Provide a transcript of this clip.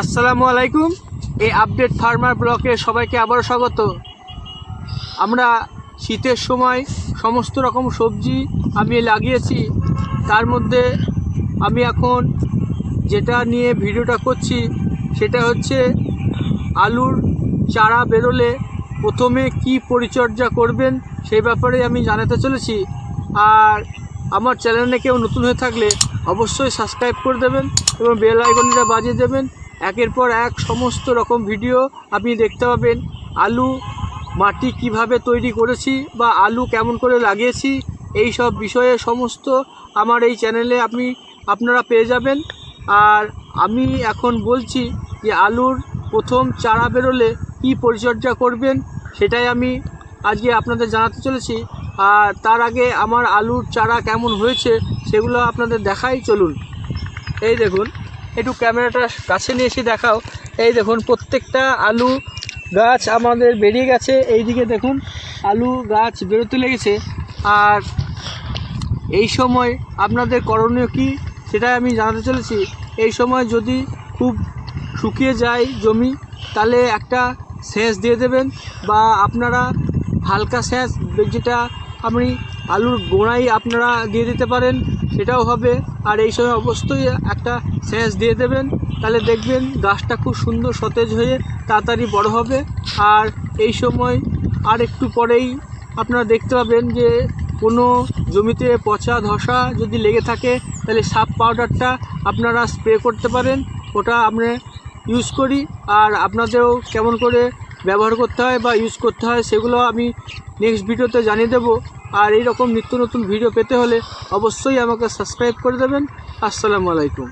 আসসালামু আলাইকুম। এই আপডেট ফার্মার ব্লকে সবাইকে আবারও স্বাগত। আমরা শীতের সময় সমস্ত রকম সবজি আমি লাগিয়েছি। তার মধ্যে আমি এখন যেটা নিয়ে ভিডিওটা করছি, সেটা হচ্ছে আলুর চারা বেরোলে প্রথমে কি পরিচর্যা করবেন সেই ব্যাপারে আমি জানাতে চলেছি। আর আমার চ্যানেলে কেউ নতুন হয়ে থাকলে অবশ্যই সাবস্ক্রাইব করে দেবেন এবং বেল আইকনটা বাজিয়ে দেবেন। একের পর এক সমস্ত রকম ভিডিও আপনি দেখতে পাবেন। আলু, মাটি কীভাবে তৈরি করেছি বা আলু কেমন করে লাগিয়েছি, এই সব বিষয়ে সমস্ত আমার এই চ্যানেলে আপনি, আপনারা পেয়ে যাবেন। আর আমি এখন বলছি যে আলুর প্রথম চারা বেরোলে কি পরিচর্যা করবেন, সেটাই আমি আজকে আপনাদের জানাতে চলেছি। আর তার আগে আমার আলুর চারা কেমন হয়েছে, সেগুলো আপনাদের দেখাই চলুন। এই দেখুন। একটু ক্যামেরাটা কাছে নিয়ে এসে দেখাও। এই দেখুন, প্রত্যেকটা আলু গাছ আমাদের বেরিয়ে গেছে। এই দিকে দেখুন, আলু গাছ বেরোতে লেগেছে। আর এই সময় আপনাদের করণীয় কি সেটাই আমি জানাতে চলেছি। এই সময় যদি খুব শুকিয়ে যায় জমি, তাহলে একটা সেচ দিয়ে দেবেন বা আপনারা হালকা সেচ, যেটা আপনি আলুর গোড়ায় আপনারা দিয়ে দিতে পারেন। সেটাও হবে। আর এই সময় অবশ্যই একটা সেচ দিয়ে দেবেন। তাহলে দেখবেন গাছটা খুব সুন্দর সতেজ হয়ে তাড়াতাড়ি বড় হবে। আর এই সময় আর একটু পরেই আপনারা দেখতে পাবেন যে কোনো জমিতে পচা ধসা যদি লেগে থাকে, তাহলে সাপ পাউডারটা আপনারা স্প্রে করতে পারেন। ওটা আমরা ইউজ করি। আর আপনাদেরও কেমন করে ব্যবহার করতে হয় বা ইউজ করতে হয়, সেগুলো আমি নেক্সট ভিডিওতে জানিয়ে দেবো। আর এই রকম নিত্য নতুন ভিডিও পেতে হলে অবশ্যই আমাকে সাবস্ক্রাইব করে দেবেন। আসসালামু আলাইকুম।